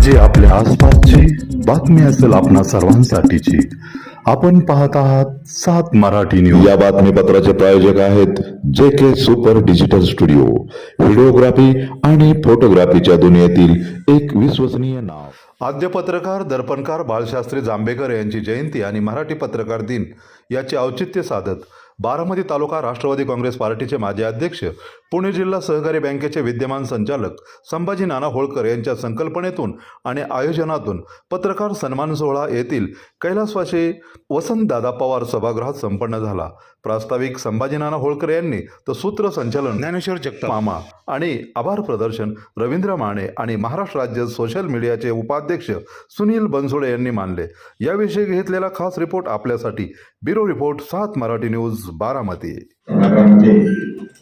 म्हणजे आपल्या आसपासची बातमी असेल आपणा सर्वांसाठीची. आपण पाहत आहात सात मराठी न्यूज या बातमीपत्राचे प्रायोजक आहेत J K super digital studio. Videography आणि फोटोग्राफीच्या दुनियेतील एक विश्वसनीय नाव. आद्य पत्रकार दर्पणकार बाळशास्त्री जांभेकर यांची जयंती आणि मराठी पत्रकार दिन याचे औचित्य साधत बारामती तालुका राष्ट्रवादी काँग्रेस पार्टीचे माजी अध्यक्ष पुणे जिल्हा सहकारी बँकेचे विद्यमान संचालक संभाजी नाना होळकर यांच्या संकल्पनेतून आणि आयोजनातून पत्रकार सन्मान सोहळा येथील कैलासवासी वसंतदादा पवार सभागृहात संपन्न झाला. प्रास्ताविक संभाजी नाना होळकर यांनी तर सूत्रसंचालन ज्ञानेश्वर जगताप. मामा आणि आभार प्रदर्शन रवींद्र माने आणि महाराष्ट्र राज्य सोशल मीडियाचे उपाध्यक्ष सुनील बनसोडे यांनी मानले. याविषयी घेतलेला खास रिपोर्ट आपल्यासाठी ब्युरो रिपोर्ट सात मराठी न्यूज बारामती. भागामध्ये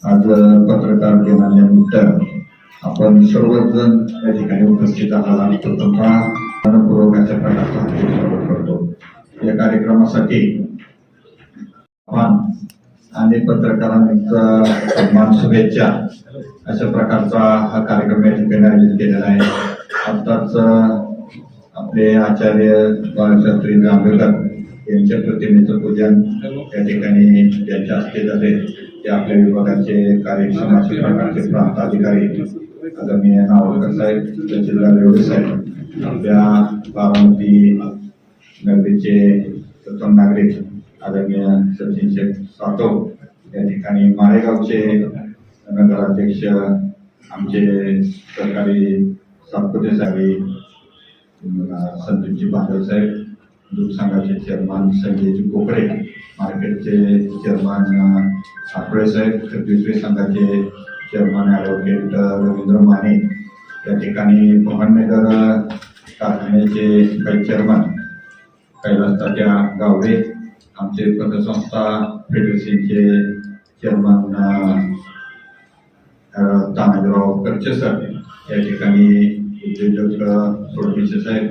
आज पत्रकार दिनानिमित्त आपण सर्वजण या ठिकाणी उपस्थित आहात. प्रथमतः मनपूर्वक अशा प्रकारचा स्वागत करतो. या कार्यक्रमासाठी आपण आणि पत्रकारांचा सन्मान शुभेच्छा अशा प्रकारचा हा कार्यक्रम या ठिकाणी आयोजित केलेला आहे. आत्ताच आपले आचार्य बाळशास्त्री जांभेकर यांच्या प्रतिमेचं पूजन या ठिकाणी त्यांच्या हस्ते झाले. ते आपल्या विभागाचे कार्यक्षम अशा प्रकारचे प्रांत अधिकारी आदरणीय नावलकर साहेब तहसीलदार रेवडे साहेब आपल्या बारामती नगरीचे प्रथम नागरिक आदरणीय सचिन शेख सातव या ठिकाणी माळेगावचे नगराध्यक्ष आमचे सरकारी सातपुते साहेब संतोषजी बांधव साहेब दूध संघाचे चेअरमन संजयजी कोकडे मार्केटचे चेअरमन सापळे साहेब खरपिसरी संघाचे चेअरमन ॲडव्होकेट रवींद्र माने या ठिकाणी मोहननगर कारखान्याचे काही चेअरमन कैलास तात्या गावडे आमचे पतसंस्था फेडरेशनचे चेअरमन तानाजीराव करचे सर या ठिकाणी उद्योजक सोडपिसे साहेब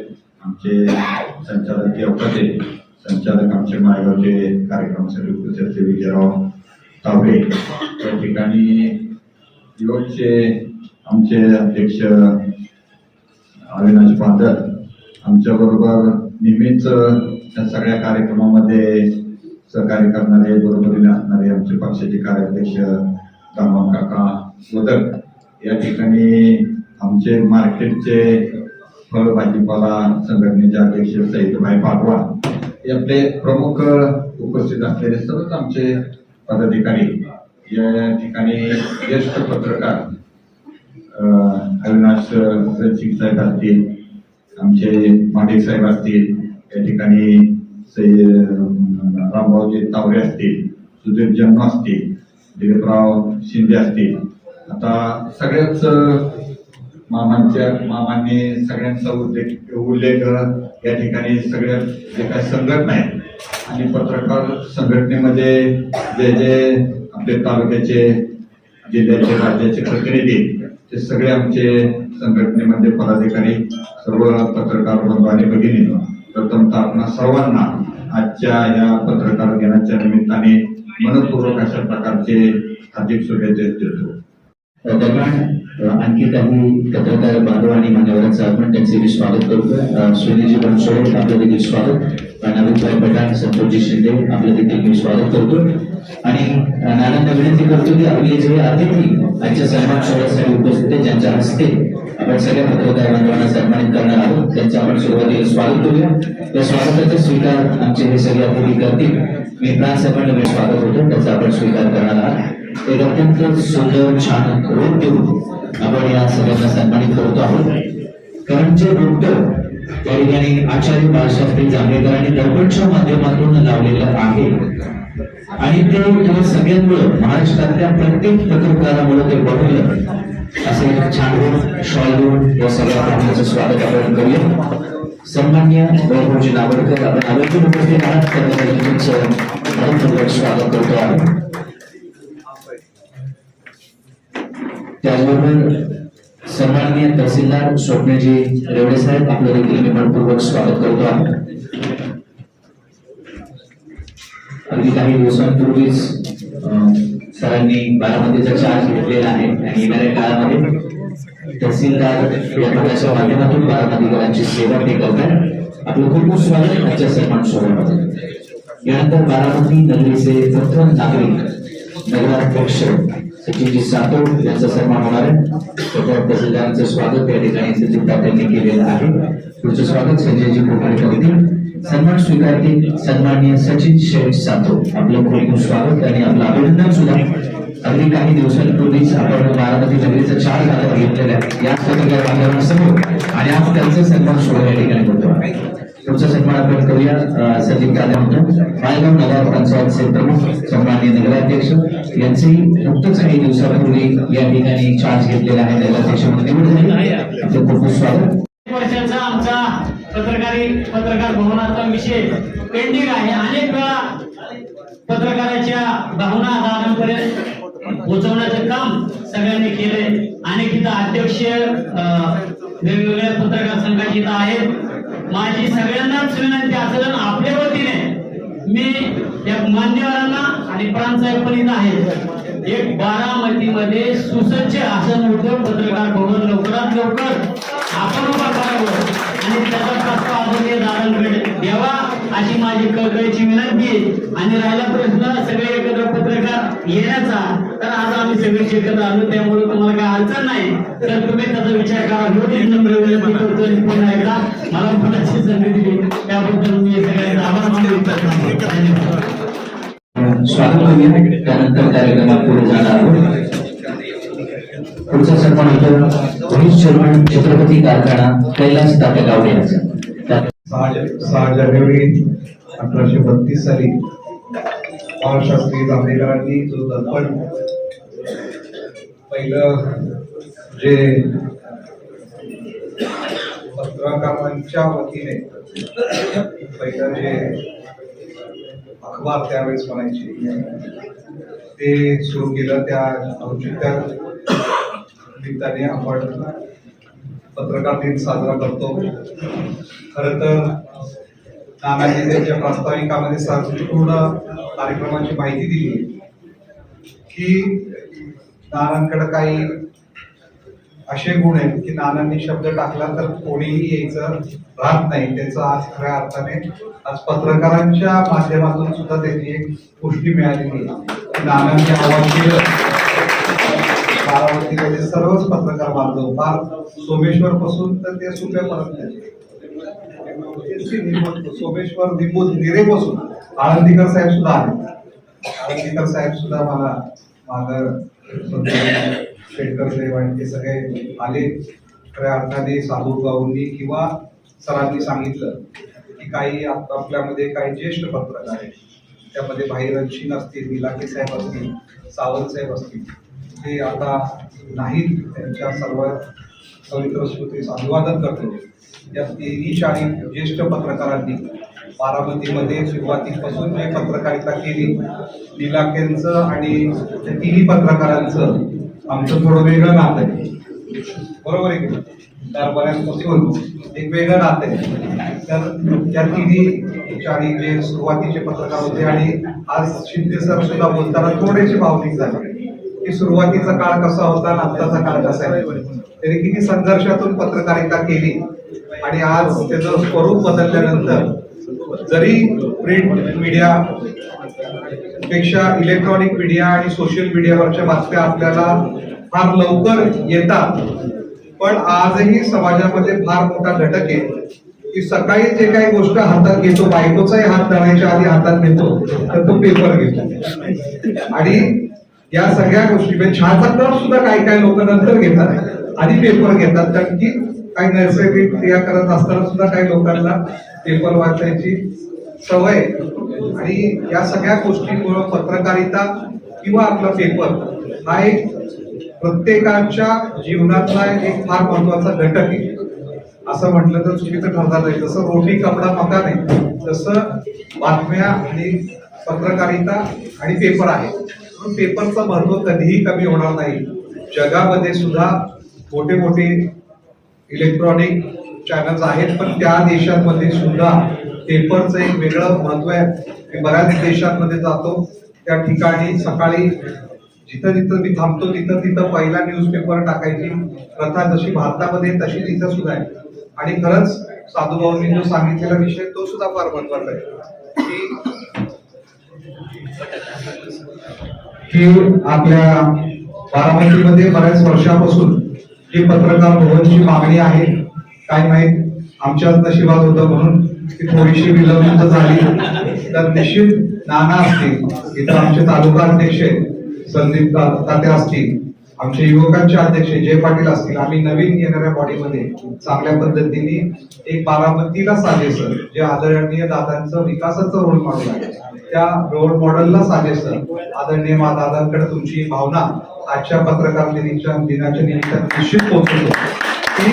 आमचे संचालक येवकते संचालक आमचे मायगावचे कार्यक्रम उपस्थित विजयराव तावडे. या ठिकाणी युवकचे आमचे अध्यक्ष अविनाश पादर आमच्याबरोबर नेहमीच या सगळ्या कार्यक्रमामध्ये सहकार्य करणारे बरोबरीने असणारे आमचे पक्षाचे कार्याध्यक्ष दामन काका मोदक या ठिकाणी आमचे मार्केटचे फळ भाजीपाला संघटनेचे अध्यक्ष सईदभाई पाटवा हे आपले प्रमुख उपस्थित असलेले सर्वच आमचे पदाधिकारी. या ठिकाणी ज्येष्ठ पत्रकार अविनाश रणसिंग साहेब असतील आमचे माडिक साहेब असतील या ठिकाणी रामभाऊजी तावरे असतील सुधीर जन्म असतील दिलीपराव शिंदे असतील. आता सगळ्याच मामांच्या मामांनी सगळ्यांचा उल्लेख उल्लेख या ठिकाणी सगळ्या जे काही संघटना आहेत आणि पत्रकार संघटनेमध्ये जे जे आपले तालुक्याचे जिल्ह्याचे राज्याचे प्रतिनिधी ते सगळे आमचे संघटनेमध्ये पदाधिकारी सर्व पत्रकार बंधू आणि भगिनी प्रथमतः आपणा सर्वांना आजच्या या पत्रकार दिनाच्या निमित्ताने मनपूर्वक अशा प्रकारचे हार्दिक शुभेच्छा देतो. दरम्यान आणखी काही पत्रकार बांधव आणि मान्यवरांचं आपण त्यांचे मी स्वागत करतोय सुनीलजी बनसोडे आपलं देखील स्वागत. नवीनभाई पठाण संतोषजी शिंदे आपलं देखील मी स्वागत करतो. आणि अ, नानांना विनंती करतो की आपले जे अतिथी आजच्या सन्मान सोहळ्यासाठी उपस्थित आहे ज्यांच्या हस्ते आपण सगळ्या पत्रकार बांधवांना सन्मानित करणार आहोत त्यांचं आपण सुरुवातीला स्वागत करूया. या स्वागताचा स्वीकार आमचे हे सगळे अतिथी करतील. मी प्रांसाहेबांना मी स्वागत होतो त्याचा आपण स्वीकार करणार आहात. एक अत्यंत सुंदर छान रूप देऊ आपण या सगळ्यांना सन्मानित करतो आहोत कारण जे रोपट त्या ठिकाणी आचार्य बाळशास्त्री जांभेकरांनी दर्पणच्या माध्यमातून लावलेलं आहे आणि ते त्या सगळ्यांमुळं महाराष्ट्रातल्या प्रत्येक पत्रकारामुळे ते बघलं असे छान रूप शॉल देऊन या सगळ्या पाहुण्याचं स्वागत आपण करूया. सन्मान्य वैभवजी नावडकर आपण आरोग्य उपस्थित आहात. त्याबद्दल तुमचं स्वागत करतो आहोत त्याचबरोबर सन्माननीय तहसीलदार स्वप्नजी रेवडे साहेब आपलं देखील मी मनपूर्वक स्वागत करतो आहे अगदी काही दिवसांपूर्वीच सरांनी बारामतीचा चार्ज घेतलेला आहे आणि येणाऱ्या काळामध्ये तहसीलदार या प्रकारच्या माध्यमातून बारामतीकरांची सेवा ते करतात. आपलं खूप खूप स्वागत आजच्या सन्मान सोहळ्यामध्ये. यानंतर बारामती नगरीचे प्रथम नागरिक नगराध्यक्ष सचिनजी सातव यांचा सन्मान होणार आहे. त्याच्या तहसीलदारांचं स्वागत या ठिकाणी सचिन तात्यांनी केलेलं आहे. पुढचं स्वागत संजयजी कोठारे करतील सन्मान स्वीकारतील सन्माननीय सचिन शेठ सातव. आपलं खूप स्वागत आणि आपलं अभिनंदन सुद्धा. अगदी काही दिवसांपूर्वीच आपण बारामती नगरीचा चार हातात घेतलेल्या या पत्रकार बांधवांसमोर. आणि आज त्यांचा सन्मान सोहळा या ठिकाणी होतो. पुढचा सन्मान आपण करूया. अं, संदीप काले म्हणतो. मायगाव नगर पंचायतचे प्रमुख सन्माननीय नगराध्यक्ष. यांचेही नुकतंच काही दिवसापूर्वी या ठिकाणी चार्ज घेतलेला आहे नगराध्यक्ष म्हणून. निवडून झाले आपलं खूप खूप स्वागत. वर्षाचा आमचा पत्रकारी पत्रकार भवनाचा विषय पेंडिंग आहे. अनेक वेळा पत्रकाराच्या भावना दादांपर्यंत पोहोचवण्याचं काम सगळ्यांनी केले अनेक इथं अध्यक्ष वेगवेगळ्या पत्रकार संघाचे इथं आहेत. माझी सगळ्यांनाच विनंती असेल आपल्या वतीने मी या मान्यवरांना आणि प्रांतसाहेब पण इथं आहेत. एक बारामतीमध्ये सुसज्ज असं मोठं पत्रकार भवन लवकरात लवकर आपण उभा करावं आणि त्याचा प्रस्ताव आदरणीय दादांकडे द्यावा कळकळीची विनंती आणि राहिला प्रश्न सगळे एकत्र पत्रकार येण्याचा तर आज आम्ही सगळे एकत्र आलो त्यामुळे तुम्हाला काय अडचण नाही. तर तुम्ही त्याचा विचार करा. विनंती करतो आणि पुन्हा एकदा मला पुण्याची संधी दिली. त्याबद्दल मी सगळ्यांचा आभार धन्यवाद. स्वागत करूया त्यानंतर कार्यक्रमात पुढे जाणार आहोत. पुढचा सन्मान होतो व्हाईस चेअरमन छत्रपती कारखाना कैलास तात्या गावडे यांचा. त्या- सहा सहा जानेवारी अठराशे बत्तीस साली बाळशास्त्री जांभेकरांनी जो दर्पण पहिलं जे पत्रकारांच्या वतीने पहिलं जे अखबार त्यावेळेस म्हणायचे ते सुरू केलं त्या औचित्या निमित्ताने आपण पत्रकार दिन साजरा करतो. खर तर नाना त्यांच्या प्रास्ताविकामध्ये संपूर्ण कार्यक्रमाची माहिती दिली. की नानांकडे काही असे गुण आहेत की नानांनी शब्द टाकला तर कोणीही यायचं राहत नाही. त्याचं आज खऱ्या अर्थाने आज पत्रकारांच्या माध्यमातून सुद्धा त्याची एक पुष्टी मिळालेली आहे. नानांनी आवाज केलं. बारामतीमध्ये सर्वच पत्रकार बांधव फार सोमेश्वर पासून तर ते सुप्यापर्यंत सोमेश्वर निंबू निरेपासून आळंदीकर साहेब सुद्धा आहेत आळंदीकर साहेब सुद्धा मला माझं शेटकर साहेब आणि ते सगळे आले. खऱ्या अर्थाने साधू बाबूंनी किंवा सरांनी सांगितलं की काही आप- आपल्यामध्ये काही ज्येष्ठ पत्रकार आहेत. त्यामध्ये भाई रणसिंग असतील इलाके साहेब असतील सावंत साहेब असतील. ते आता नाहीत. त्यांच्या सर्व पवित्र स्मृतीस अभिवादन करतो या तिन्ही शाळेत ज्येष्ठ पत्रकारांनी बारामतीमध्ये सुरुवातीपासून जे पत्रकारिता केली. इलाक्यांचं आणि त्या तिन्ही पत्रकारांचं आमचं थोडं वेगळं नातं आहे. बरोबर आहे की नाही? एक वेगळं नातं आहे. तर त्या तिन्ही शाळी जे सुरुवातीचे पत्रकार होते आणि आज शिंदे सर सुद्धा बोलताना थोडेसे भावनिक झाले. की सुरुवातीचा काळ कसा होता आणि आत्ताचा काळ कसा आहे? त्यांनी किती संघर्षातून पत्रकारिता केली. आणि आज त्याचं स्वरूप बदलल्यानंतर जरी प्रिंट मीडिया पेक्षा इलेक्ट्रॉनिक मीडिया आणि सोशल मीडियावरच्या बातम्या आपल्याला फार लवकर येतात पण आजही समाजामध्ये फार मोठा घटक आहे की सकाळी जे काही गोष्ट हातात घेतो बायकोचाही हात धरायच्या आधी हातात घेतो तर तो पेपर घेतो. आणि या सगळ्या गोष्टी म्हणजे छाचा कप सुद्धा काही काही लोक नंतर घेतात. आधी पेपर घेतात कारण की काही नैसर्गिक क्रिया करत असताना सुद्धा काही लोकांना पेपर वाचायची सवय आणि या सगळ्या गोष्टींमुळे पत्रकारिता किंवा आपला पेपर हा एक प्रत्येकाच्या जीवनातला एक फार महत्त्वाचा घटक आहे. असं म्हटलं तर चुकीचं ठरणार नाही. जसं रोटी कपडा मकान तसं बातम्या आणि पत्रकारिता आणि पेपर आहे. म्हणून पेपरचं महत्त्व कधीही कमी होणार नाही. जगामध्ये सुद्धा मोठे मोठे इलेक्ट्रॉनिक चॅनल्स आहेत पण त्या देशांमध्ये सुद्धा पेपरचं एक वेगळं महत्त्व आहे. मी बऱ्याच देशांमध्ये जातो. त्या ठिकाणी सकाळी जिथं जिथं मी थांबतो तिथं तिथं पहिला न्यूजपेपर टाकायची प्रथा जशी भारतामध्ये तशी तिथं सुद्धा आहे. आणि खरंच साधूभाऊंनी जो सांगितलेला विषय तो सुद्धा फार महत्त्वाचा आहे. की आपल्या बारामतीमध्ये बऱ्याच वर्षापासून जी पत्रकार भवनची मागणी आहे. काय माहीत? आमच्याच नशिबात होतं म्हणून ती थोडीशी विलंबित झाली. तर निश्चित नाना असतील. इथं आमचे तालुका अध्यक्ष संदीप तात्या असतील. आमचे युवकांचे अध्यक्ष जय पाटील असतील. आम्ही नवीन येणाऱ्या बॉडीमध्ये चांगल्या पद्धतीने एक बारामतीला साजेसर जे आदरणीय दादांचं विकासाचं रोल मॉडेल आहे. त्या रोल मॉडेलला साजेसर. आदरणीय मा दादांकडे तुमची भावना आजच्या पत्रकार दिनाच्या निमित्तानं निश्चित पोहोचवतो की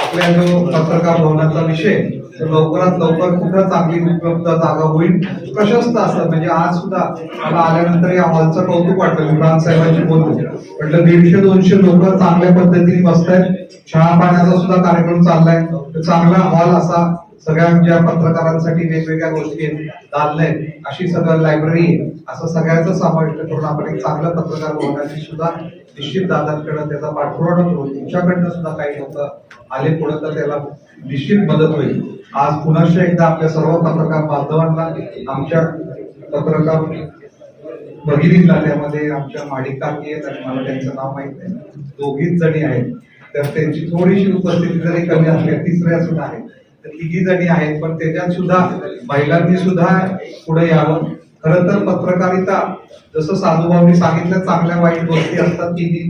आपल्या जो पत्रकार भवनाचा विषय लवकरात लवकर कुठं चांगली उपलब्ध जागा होईल प्रशस्त असतात म्हणजे आज सुद्धा मला आल्यानंतर या हॉलचं कौतुक वाटलं इम्रान साहेबांची बोलतो म्हटलं दीडशे दोनशे लोक चांगल्या पद्धतीने बसतायत चहा पाण्याचा सुद्धा कार्यक्रम चाललाय. चांगला हॉल असा सगळ्या आमच्या पत्रकारांसाठी वेगवेगळ्या गोष्टी दालने अशी सगळं लायब्ररी असं सगळ्याचं समाविष्ट करून आपण एक चांगलं पत्रकार होण्याची सुद्धा निश्चित दादांकडे त्याचा पाठपुरावा करू तुमच्याकडनं सुद्धा काही होतं आले पुढे तर त्याला निश्चित मदत होईल. आज पुनश्च एकदा आपल्या सर्व पत्रकार बांधवांना आमच्या पत्रकार भगिनीला त्यामध्ये आमच्या माडिका आहेत आणि मला त्यांचं नाव माहीत नाही. दोघीच जणी आहेत. तर त्यांची थोडीशी उपस्थिती जरी कमी असली तिसऱ्या सुद्धा आहेत. तिघी जणी आहेत पण त्याच्यात सुद्धा महिलांनी सुद्धा पुढे यावं. खरं तर पत्रकारिता जसं साधूभाऊनी सांगितलं चांगल्या वाईट गोष्टी असतात तिन्ही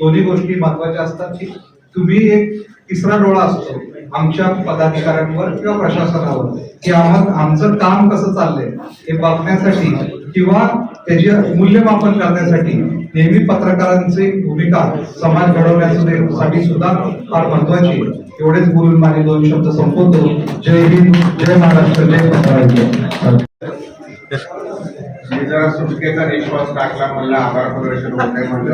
दोन्ही गोष्टी महत्त्वाच्या असतात की तुम्ही एक तिसरा डोळा असतो आमच्या पदाधिकाऱ्यांवर किंवा प्रशासनावर की आम्हाला आमचं काम कसं चाललंय हे बघण्यासाठी किंवा त्याचे मूल्यमापन करण्यासाठी नेहमी पत्रकारांची भूमिका समाज घडवण्यासाठी सुद्धा फार महत्वाची एवढेच बोलून माझे दोन शब्द संपवतो. जय हिंद जय महाराष्ट्र जय पत्रकार मी जरा सुटकेचा विश्वास टाकला म्हणला आभार प्रदर्शन होते म्हणलं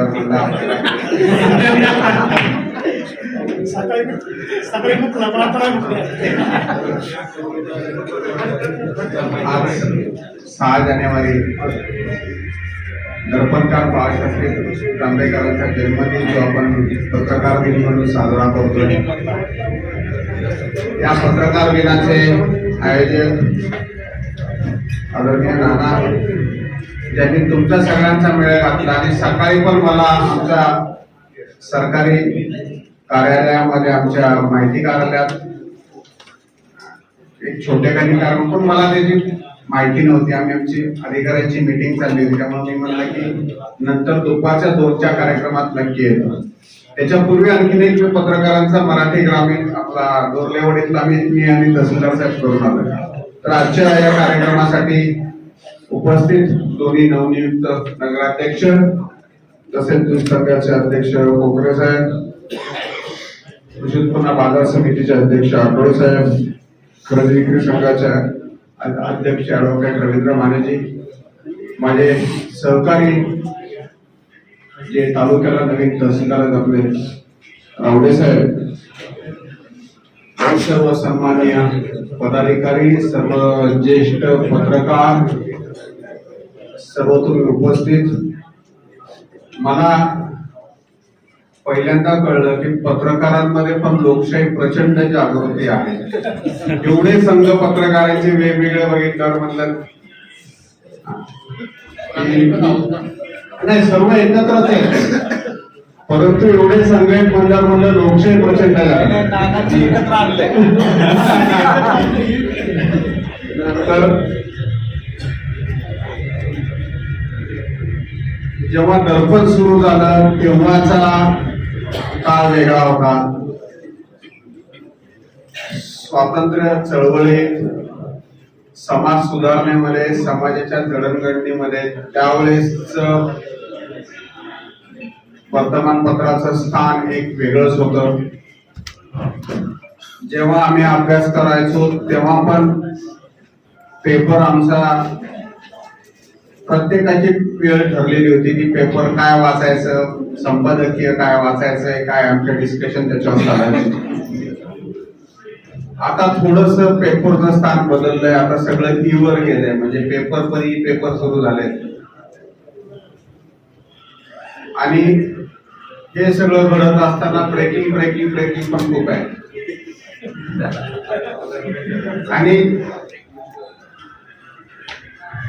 आज सहा जानेवारी दर्पणकार बाळशास्त्री जांभेकरांचा जन्मदिन जो आपण पत्रकार दिन म्हणून साजरा करतो या पत्रकार दिनाचे आयोजन आदरणीय नाना ज्यांनी तुमच्या सगळ्यांचा मेळ घातला आणि सकाळी पण मला आमच्या सरकारी कार्यालयामध्ये आमच्या माहिती कार्यालयात एक छोटेखानी कारण पण मला त्याची माहिती नव्हती. आम्ही आमची अधिकाऱ्यांची मीटिंग चालली होती. त्यामुळे मी म्हणलं की नंतर दुपारच्या दोनच्या कार्यक्रमात नक्की येतो. त्याच्यापूर्वी आणखीन एक पत्रकारांचा मराठी ग्रामीण आपला डोरलेवाडीतला आम्ही मी आणि तहसीलदार साहेब करून आलो. तर आजच्या या कार्यक्रमासाठी उपस्थित दोन्ही नवनियुक्त नगराध्यक्ष तसेच दूध अध्यक्ष कोकरे साहेब कृषी उत्पन्न बाजार समितीचे अध्यक्ष आठवडे साहेब खरेदी विक्री संघाच्या अध्यक्ष ॲडव्होकेट रवींद्र मानेजी माझे सहकारी जे तालुक्याला नवीन तहसीलदार आपले रावडे साहेब आणि सर्व सन्माननीय पदाधिकारी सर्व ज्येष्ठ पत्रकार सर्व तुम्ही उपस्थित मला पहिल्यांदा कळलं की पत्रकारांमध्ये पण लोकशाही प्रचंड जागृती आहे. एवढे संघ पत्रकारांचे वेगवेगळे बघितल्यावर म्हणलं नाही सर्व एकत्रच आहे. परंतु एवढे संघ आहेत म्हणल्यावर म्हणलं लोकशाही प्रचंड आहे. तर जेव्हा दर्पण सुरू झालं तेव्हाचा काळ वेगळा होता स्वातंत्र्य चळवळीत समाज सुधारणेमध्ये समाजाच्या जडणघडणीमध्ये त्यावेळेस वर्तमानपत्राचं स्थान एक वेगळंच होत. जेव्हा आम्ही अभ्यास करायचो तेव्हा पण पेपर आमचा प्रत्येकाची वेळ ठरलेली होती की पेपर काय वाचायचं संपादकीय काय वाचायचंय काय आमच्या डिस्कशन त्याच्यावर चालायचं. आता थोडस पेपरचं स्थान बदललंय आता सगळं ई वर गेलंय म्हणजे पेपर पण ई पेपर सुरू झाले आणि हे सगळं घडत असताना ब्रेकिंग ब्रेकिंग ब्रेकिंग पण खूप आहे. आणि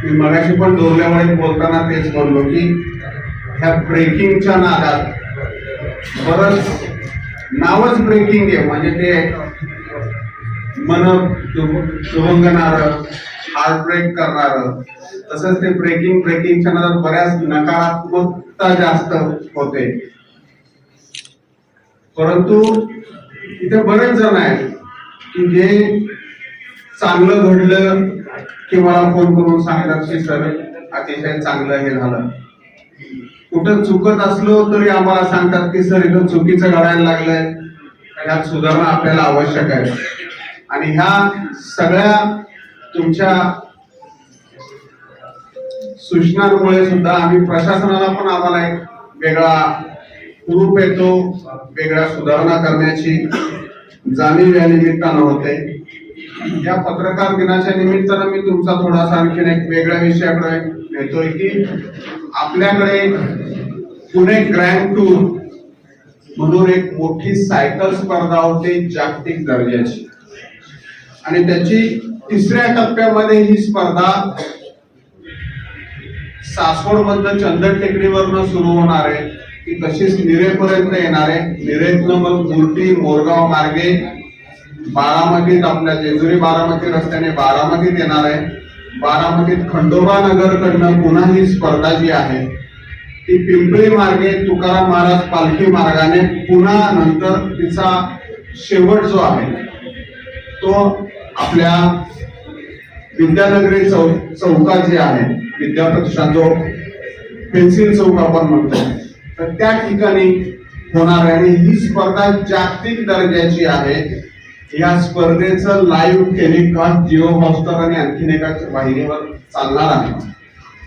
मी मगाशी पण डोरल्यामुळे बोलताना तेच बोललो की ह्या ब्रेकिंगच्या नादात बरंच नावच ब्रेकिंग आहे. म्हणजे ते मन दुभंगणार हार्ट ब्रेक करणार तसंच ते ब्रेकिंग ब्रेकिंगच्या नादात बऱ्याच नकारात्मकता जास्त होते. परंतु इथे बरेच जण आहेत की जे चांगलं घडलं की मला फोन करून सांगतात की सर अतिशय चांगलं हे झालं. कुठं चुकत असलो तरी आम्हाला सांगतात की सर इथं चुकीचं घडायला लागलंय. ह्यात सुधारणा आपल्याला आवश्यक आहे आणि ह्या सगळ्या तुमच्या सूचनांमुळे सुद्धा आम्ही प्रशासनाला पण आम्हाला एक वेगळा ग्रुप येतो वेगळ्या सुधारणा करण्याची जाणीव या निमित्तानं होते. या पत्रकार दिनाच्या निमित्तानं मी तुमचा थोडासा आणखीन एक वेगळ्या विषयाकडे नेतोय की आपल्याकडे पुणे ग्रँड टूर म्हणून एक मोठी सायकल स्पर्धा होती जागतिक दर्जाची. आणि त्याची तिसऱ्या टप्प्यामध्ये ही स्पर्धा सासवड मधनं चंदन टेकडीवरनं सुरू होणार आहे. ती तशीच निरेपर्यंत येणार आहे. निरेतनं मग मुर्टी मोरगाव मार्गे बारामतीत आपल्या जेजुरी बारामती रस्त्याने बारामतीत येणार आहे. बारामतीत खंडोबा नगर कडनं पुन्हा ही स्पर्धा जी आहे ती पिंपळी मार्गे तुकाराम महाराज पालखी मार्गाने पुन्हा नंतर तिचा शेवट जो आहे तो आपल्या विद्यानगरी चौ चौका जे आहे विद्याप्रतिष्ठान जो पेन्सिल चौक आपण म्हणतो तर त्या ठिकाणी होणार आहे. आणि ही स्पर्धा जागतिक दर्जाची आहे. या स्पर्धेचं लाईव्ह टेलिकास्ट जिओ हॉस्टर आणि आणखीन एका वाहिनीवर चालणार आहे.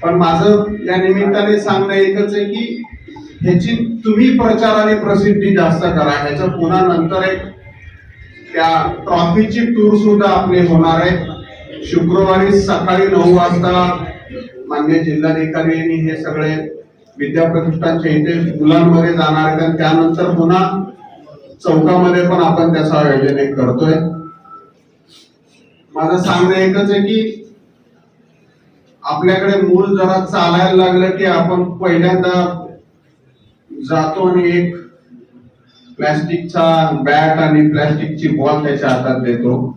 पण माझं या निमित्ताने सांगणं एकच आहे की ह्याची तुम्ही प्रचार आणि प्रसिद्धी जास्त करा. ह्याचं पुन्हा नंतर एक त्या ट्रॉफीची टूर सुद्धा आपली होणार आहे. शुक्रवारी सकाळी नऊ वाजता मान्य जिल्हाधिकारी हे सगळे विद्याप्रतिष्ठानच्या इथे मुलांमध्ये जाणार आहेत. आणि त्यानंतर पुन्हा चौकामध्ये पण आपण त्याचं आयोजन एक करतोय. माझं सांगणं एकच आहे की आपल्याकडे मूल जरा चालायला लागलं की आपण पहिल्यांदा जातो आणि एक प्लॅस्टिकचा बॅट आणि प्लॅस्टिकची बॉल त्याच्या हातात देतो.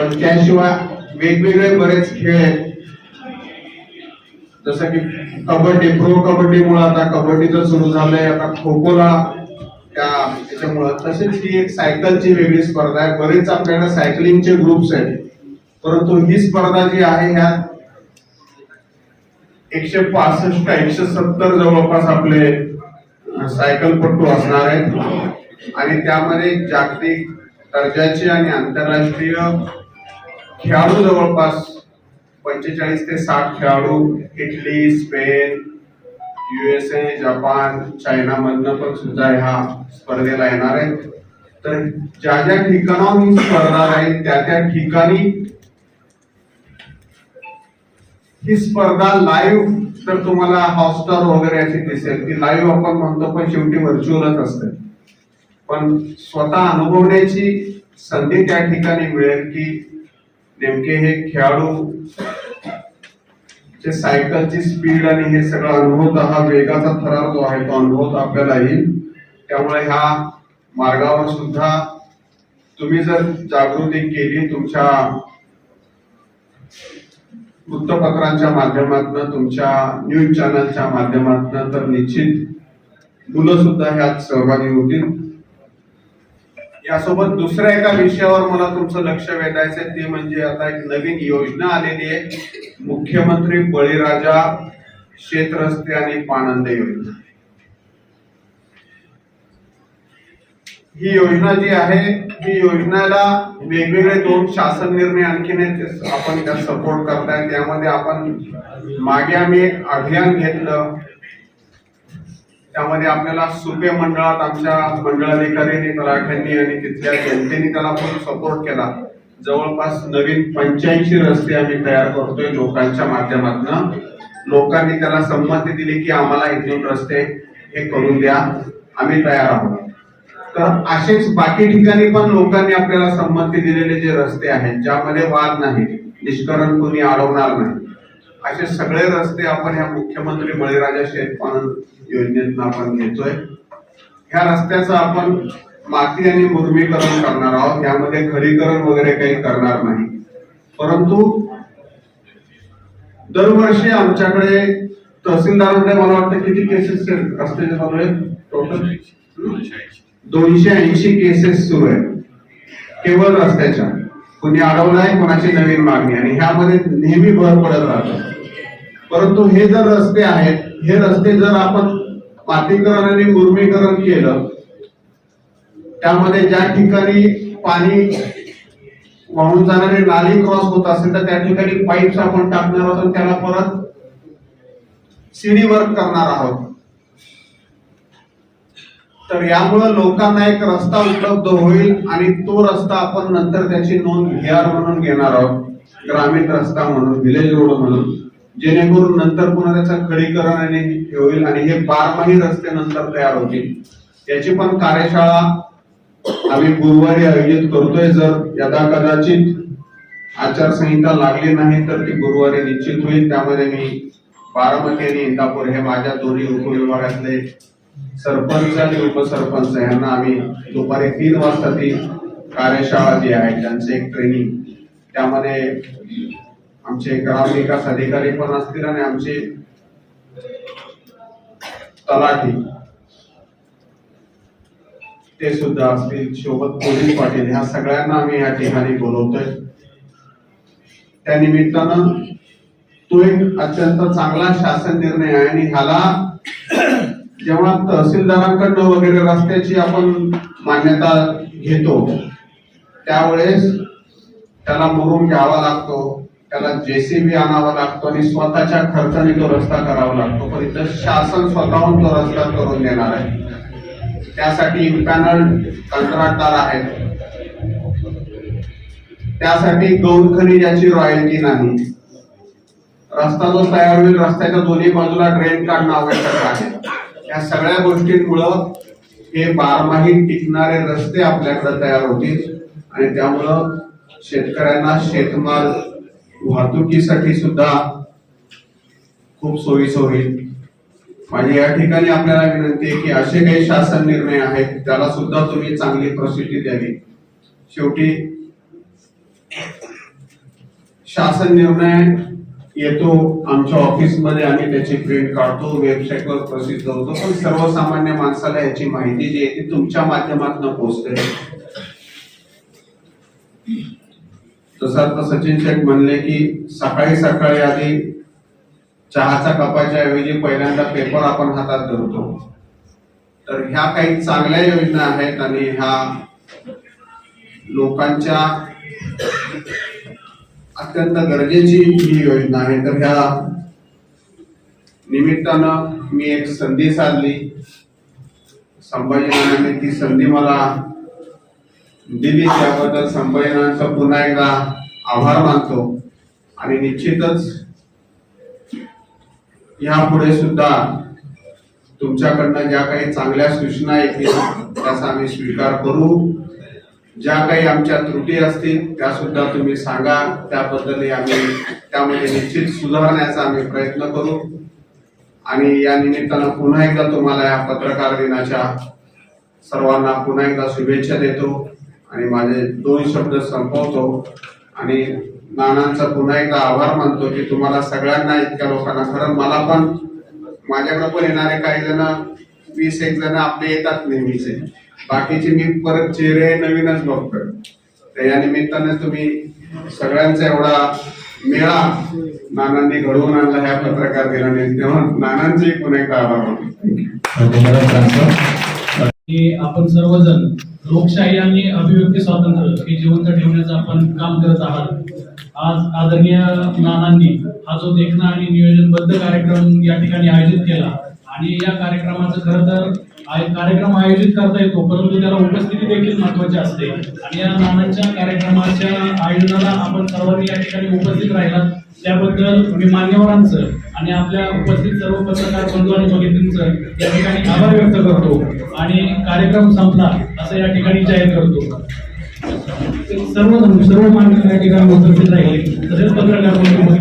पण त्याशिवाय वेगवेगळे बरेच खेळ आहेत. जसं की कबड्डी प्रो कबड्डी मुळे आता कबड्डीचं सुरू झालंय आता खो खोला तसेच ही एक सायकलची वेगळी स्पर्धा आहे. बरेच आपल्याकडे सायकलिंगचे ग्रुप्स आहेत. परंतु ही स्पर्धा जी आहे ह्या एकशे पासष्ट एकशे सत्तर जवळपास आपले सायकलपटू असणार आहेत. आणि त्यामध्ये जागतिक दर्जाचे आणि आंतरराष्ट्रीय खेळाडू जवळपास पंचेचाळीस ते साठ खेळाडू Italy Spain USA Japan China मधनं पण सुद्धा ह्या स्पर्धेला येणार आहेत. तर ज्या ज्या ठिकाणाहून ही स्पर्धा आहे त्या त्या ठिकाणी ही स्पर्धा लाईव्ह तर तुम्हाला हॉटस्टार वगैरे अशी दिसेल. ती लाईव्ह आपण म्हणतो पण शेवटी व्हर्च्युअलच असते. पण स्वतः अनुभवण्याची संधी त्या ठिकाणी मिळेल की नेमके हे खेळाडू ते सायकलची स्पीड आणि हे सगळं अनुभवता हा वेगाचा थरार जो आहे तो अनुभवता आपल्याला येईल. त्यामुळे ह्या मार्गावर सुद्धा तुम्ही जर जागृती केली तुमच्या वृत्तपत्रांच्या माध्यमातून तुमच्या न्यूज चॅनलच्या माध्यमातून तर निश्चित मुलं सुद्धा ह्यात सहभागी होतील. यासोबत दुसऱ्या एका विषयावर मला तुमचं लक्ष वेधायचं ते म्हणजे आता एक नवीन योजना आलेली आहे. मुख्यमंत्री बळीराजा शेतरस्ते आणि पानंद योजना. ही योजना जी आहे ही योजनेला वेगवेगळे दोन शासन निर्णय आणखीन आपण त्या सपोर्ट करताय. त्यामध्ये आपण मागे आम्ही एक अभियान घेतलं. त्यामध्ये आपल्याला सुपे मंडळात आमच्या मंडळाधिकाऱ्यांनी तलाठ्यांनी आणि तिथल्या जनतेने त्याला खूप सपोर्ट केला. जवळपास नवीन पंच्याऐंशी रस्ते आम्ही तयार करतोय लोकांच्या माध्यमातून. लोकांनी त्याला संमती दिली की आम्हाला इथून रस्ते हे करून द्या. आम्ही तयार आहोत. तर असेच बाकी ठिकाणी पण लोकांनी आपल्याला संमती दिलेले जे रस्ते आहेत ज्यामध्ये वाद नाही निष्करण कोणी अडवणार नाही. असे सगळे रस्ते आपण ह्या मुख्यमंत्री बळीराजा शेतपालन योजनेतून आपण घेतोय. ह्या रस्त्याचं आपण माती आणि मुर्मीकरण करणार आहोत. यामध्ये खडीकरण वगैरे काही करणार नाही. परंतु दरवर्षी आमच्याकडे तहसीलदारांकडे मला वाटतं किती केसेस रस्त्याचे चालू आहेत? टोटल दोनशे ऐंशी केसेस सुरू आहेत. केवळ रस्त्याच्या. कुणी अडवलाय कोणाची नवीन मागणी. आणि ह्यामध्ये नेहमी भर पडत राहतो. परंतु हे जर रस्ते आहेत हे रस्ते जर आपण मातीकरण आणि मुरमीकरण केलं त्यामध्ये ज्या ठिकाणी पाणी वाहून जाणारे नाली क्रॉस होत असेल तर त्या ठिकाणी पाईप्स आपण टाकणार आहोत त्याला परत सीडी वर्क करणार आहोत. तर यामुळं लोकांना एक रस्ता उपलब्ध होईल आणि तो रस्ता आपण नंतर त्याची नोंद व्ही म्हणून घेणार आहोत. ग्रामीण रस्ता म्हणून विलेज रोड म्हणून. जेणेकरून नंतर पुन्हा त्याचं खडीकरण होईल आणि हे बारमाही रस्ते नंतर तयार होतील. याची पण कार्यशाळा आम्ही गुरुवारी आयोजित करतोय. जर यदा कदाचित आचारसंहिता लागली नाही तर ती गुरुवारी निश्चित होईल. त्यामध्ये मी बारामती आणि इंदापूर हे माझ्या दोन्ही उपविभागातले सरपंच आणि उपसरपंच यांना आम्ही दुपारी तीन वाजता ती कार्यशाळा जी आहे त्यांचं एक ट्रेनिंग त्यामध्ये आमचे ग्रामविकास अधिकारी पण असतील आणि आमचे तलाठी. ते सुद्धा असतील. सोबत पोलीस पाटील ह्या सगळ्यांना आम्ही या ठिकाणी बोलवतोय. त्या निमित्तानं तो एक अत्यंत चांगला शासन निर्णय आहे आणि ह्याला जेव्हा तहसीलदारांकडनं वगैरे रस्त्याची आपण मान्यता घेतो त्यावेळेस त्याला मरून घ्यावा लागतो. त्याला जेसीबी आणावा लागतो आणि स्वतःच्या खर्चाने तो रस्ता करावा लागतो. पण इथं शासन स्वतःहून तो रस्ता करून देणार आहे. त्यासाठी इम्पॅनल कंत्राटदार आहेत. त्यासाठी गौण खनिजाची रॉयल्टी नाही. रस्ता जो तयार होईल रस्त्याच्या दोन्ही बाजूला ड्रेन काढणं आवश्यक आहे. या सगळ्या गोष्टींमुळं हे बारमाही टिकणारे रस्ते आपल्याकडे तयार होतील. आणि त्यामुळं शेतकऱ्यांना शेतमाल वाहतुकीसाठी सुद्धा खूप सोयीचं होईल. माझी या ठिकाणी आपल्याला विनंती आहे की असे काही शासन निर्णय आहेत त्याला सुद्धा तुम्ही चांगली प्रसिद्धी द्यावी. शेवटी शासन निर्णय येतो आमच्या ऑफिसमध्ये आम्ही त्याची प्रिंट काढतो वेबसाईटवर प्रसिद्ध होतो पण सर्वसामान्य माणसाला याची माहिती जी आहे ती तुमच्या माध्यमातून पोहोचते. जसं आता सचिन शेठ म्हणले की सकाळी सकाळी आधी चहाचा कपाच्या ऐवजी पहिल्यांदा पेपर आपण हातात धरतो. तर ह्या काही चांगल्या योजना आहेत आणि ह्या लोकांच्या अत्यंत गरजेची ही योजना आहे. तर ह्या निमित्तानं मी एक संधी साधली. संभाजीनारायणांनी ती संधी मला दिली त्याबद्दल संभाजीनारायणचा पुन्हा एकदा आभार मानतो. आणि निश्चितच यापुढे सुद्धा तुमच्याकडनं ज्या काही चांगल्या सूचना येतील त्याचा आम्ही स्वीकार करू. ज्या काही आमच्या त्रुटी असतील त्या सुद्धा तुम्ही सांगा. त्याबद्दल आम्ही त्यामध्ये निश्चित सुधारण्याचा आम्ही प्रयत्न करू. आणि या निमित्तानं पुन्हा एकदा तुम्हाला या पत्रकार दिनाच्या सर्वांना पुन्हा एकदा शुभेच्छा देतो. आणि माझे दोन शब्द संपवतो. आणि नानांचा पुन्हा एकदा आभार मानतो की तुम्हाला सगळ्यांना इतक्या लोकांना खरं मला पण माझ्याकडे पण येणारे काही जण वीस एक जण आपले येतात नेहमीचे. बाकीचे मी परत चेहरे नवीनच बघतोय. तर या निमित्ताने तुम्ही सगळ्यांचा एवढा मेळा नानांनी घडवून आणला ह्या पत्रकार दिनाने तेव्हा नानांचे पुन्हा एकदा आभार मानतो. की आपण सर्वजण लोकशाही आणि अभिव्यक्ती स्वातंत्र्य हे जिवंत ठेवण्याचं आपण काम करत आहात. आज आदरणीय नानांनी हा जो देखणा आणि नियोजनबद्ध कार्यक्रम या ठिकाणी आयोजित केला आणि या कार्यक्रमाचं खरं तर कार्यक्रम आयोजित करता येतो परंतु त्याला उपस्थिती देखील महत्वाची असते. आणि या नानांच्या कार्यक्रमाच्या आयोजनाला आपण सर्वांनी या ठिकाणी उपस्थित राहिला त्याबद्दल मी मान्यवरांचं आणि आपल्या उपस्थित सर्व पत्रकार बंधू आणि भगिनींचं या ठिकाणी आभार व्यक्त करतो. आणि कार्यक्रम संपला असं या ठिकाणी जाहीर करतो. सर्व सर्व मान्य या ठिकाणी उपस्थित राहिले. तसेच पत्रकार बंधू